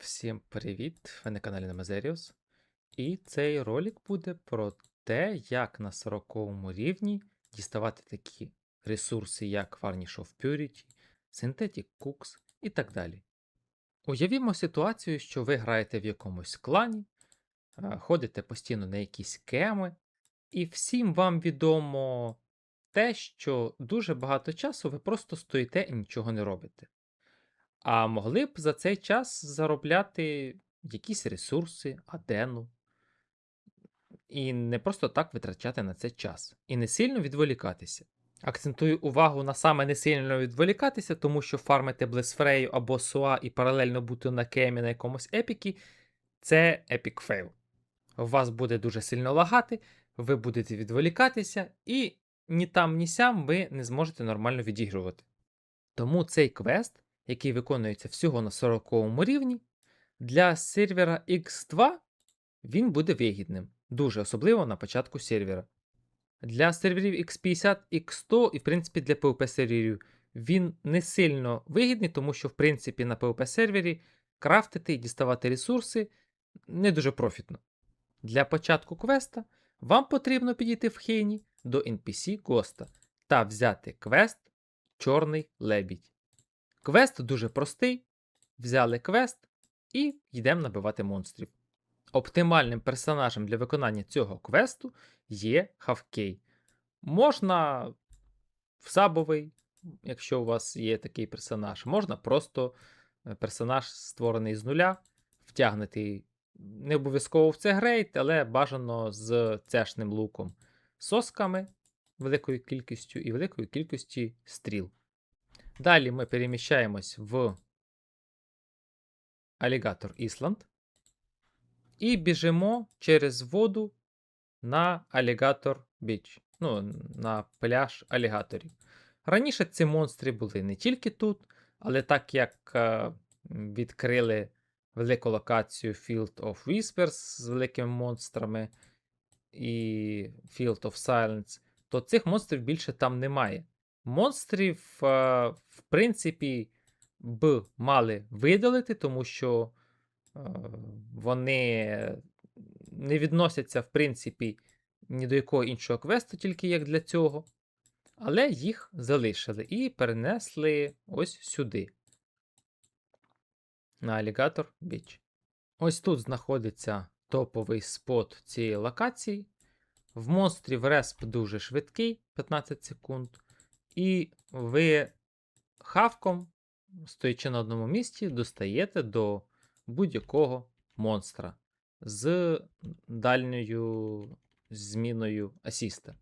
Всім привіт! Ви на каналі Намазеріус. І цей ролик буде про те, як на 40 рівні діставати такі ресурси, як Varnish of Purity, Synthetic Cooks і так далі. Уявімо ситуацію, що ви граєте в якомусь клані, ходите постійно на якісь кеми, і всім вам відомо те, що дуже багато часу ви просто стоїте і нічого не робите. А могли б за цей час заробляти якісь ресурси, адену. І не просто так витрачати на це час. І не сильно відволікатися. Акцентую увагу на саме не сильно відволікатися, тому що фармити Блесфрею або Суа і паралельно бути на кемі на якомусь епікі це епік фейл. У вас буде дуже сильно лагати, ви будете відволікатися, і ні там, ні сям ви не зможете нормально відігрувати. Тому цей квест який виконується всього на 40 рівні, для сервера X2 він буде вигідним, дуже особливо на початку сервера. Для серверів X50, X100 і, в принципі, для PvP серверів він не сильно вигідний, тому що, в принципі, на PvP сервері крафтити і діставати ресурси не дуже профітно. Для початку квеста вам потрібно підійти в Хейні до NPC Госта та взяти квест Чорний лебідь. Квест дуже простий. Взяли квест і йдемо набивати монстрів. Оптимальним персонажем для виконання цього квесту є Хавкей. Можна в сабовий, якщо у вас є такий персонаж, можна просто е, персонаж, створений з нуля, втягнутий не обов'язково в це грейд, але бажано з цешним луком, сосками, великою кількістю і великою кількістю стріл. Далі ми переміщаємось в Алігатор Ісланд і біжимо через воду на Алігатор Біч, ну, на пляж алігаторів. Раніше ці монстри були не тільки тут, але так як е, відкрили велику локацію Field of Whispers з великими монстрами і Field of Silence, то цих монстрів більше там немає. Монстрів, в принципі, б мали видалити, тому що вони не відносяться, в принципі, ні до якого іншого квесту, тільки як для цього. Але їх залишили і перенесли ось сюди. На Алігатор Біч. Ось тут знаходиться топовий спот цієї локації. В монстрів респ дуже швидкий 15 секунд. І ви хавком, стоячи на одному місці, достаєте до будь-якого монстра з дальньою зміною асіста.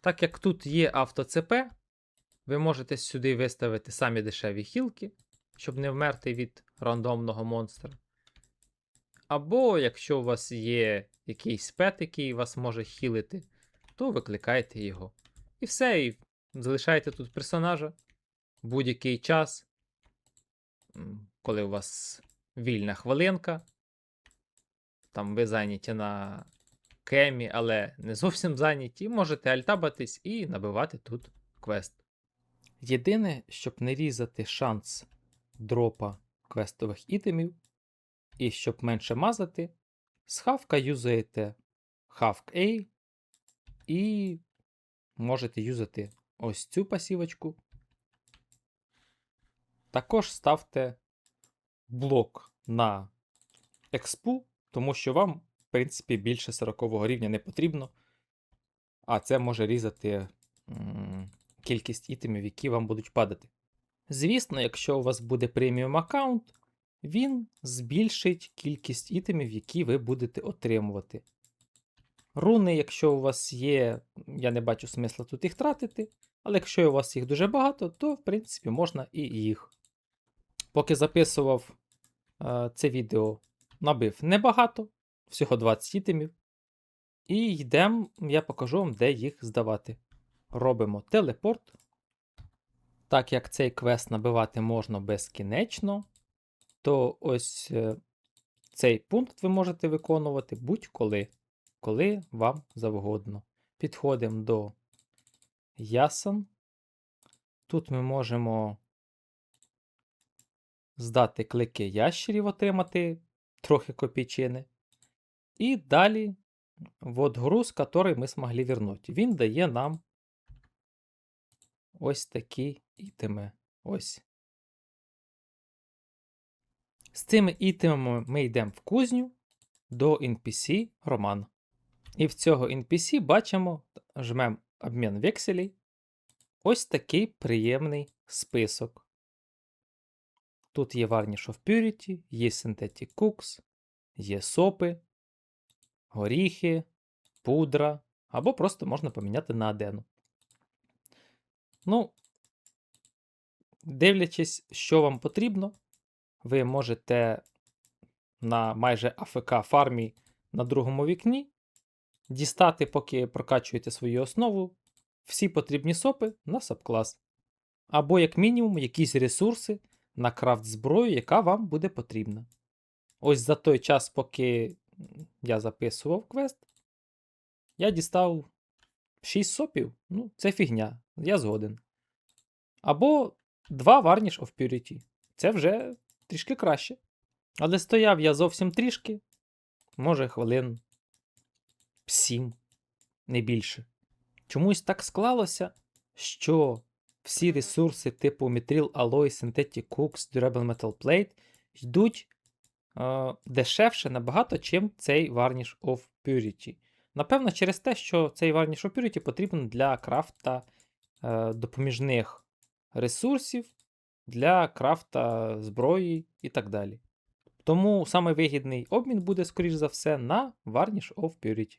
Так як тут є авто-ЦП, ви можете сюди виставити самі дешеві хілки щоб не вмерти від рандомного монстра. Або, якщо у вас є якийсь пет, який вас може хілити, то викликайте його. І все, і залишаєте тут персонажа будь-який час, коли у вас вільна хвилинка. Там ви зайняті на кемі, але не зовсім зайняті, можете альтабатись і набивати тут квест. Єдине, щоб не різати шанс дропа квестових ітемів. І щоб менше мазати, з хавка юзаєте хавк A і можете юзати ось цю пасівочку. Також ставте блок на експу, тому що вам, в принципі, більше 40 рівня не потрібно. А це може різати м кількість ітемів, які вам будуть падати. Звісно, якщо у вас буде преміум аккаунт, він збільшить кількість ітемів, які ви будете отримувати. Руни, якщо у вас є, я не бачу смисла тут їх тратити, але якщо у вас їх дуже багато, то в принципі можна і їх. Поки записував е, це відео, набив небагато, всього 20 ітемів. І йдемо, я покажу вам, де їх здавати. Робимо телепорт. Так як цей квест набивати можна безкінечно, то ось е, цей пункт ви можете виконувати будь-коли. коли вам завгодно. Підходимо до ясен. Тут ми можемо здати клики ящерів, отримати трохи копійчини. І далі вот груз, який ми змогли вернути. Він дає нам ось такі ітеми. Ось. З цими ітемами ми йдемо в кузню до NPC Роман. І в цього NPC бачимо, жмемо обмін векселей. Ось такий приємний список. Тут є Varnish of Purity, є Synthetic Cooks, є сопи, горіхи, пудра, або просто можна поміняти на адену. Ну, дивлячись, що вам потрібно, ви можете на майже АФК фармі на другому вікні дістати, поки прокачуєте свою основу, всі потрібні сопи на сабклас. Або, як мінімум, якісь ресурси на крафт зброю, яка вам буде потрібна. Ось за той час, поки я записував квест, я дістав 6 сопів. Ну, це фігня, я згоден. Або 2 Varnish of Purity. Це вже трішки краще. Але стояв я зовсім трішки, може, хвилин 7, не більше. Чомусь так склалося, що всі ресурси типу Mithril Alloy, Synthetic Cooks, Durable Metal Plate йдуть е, дешевше набагато, чим цей Varnish of Purity. Напевно, через те, що цей Varnish of Purity потрібен для крафта допоміжних ресурсів, для крафта зброї і так далі. Тому саме вигідний обмін буде, скоріш за все, на Varnish of Purity.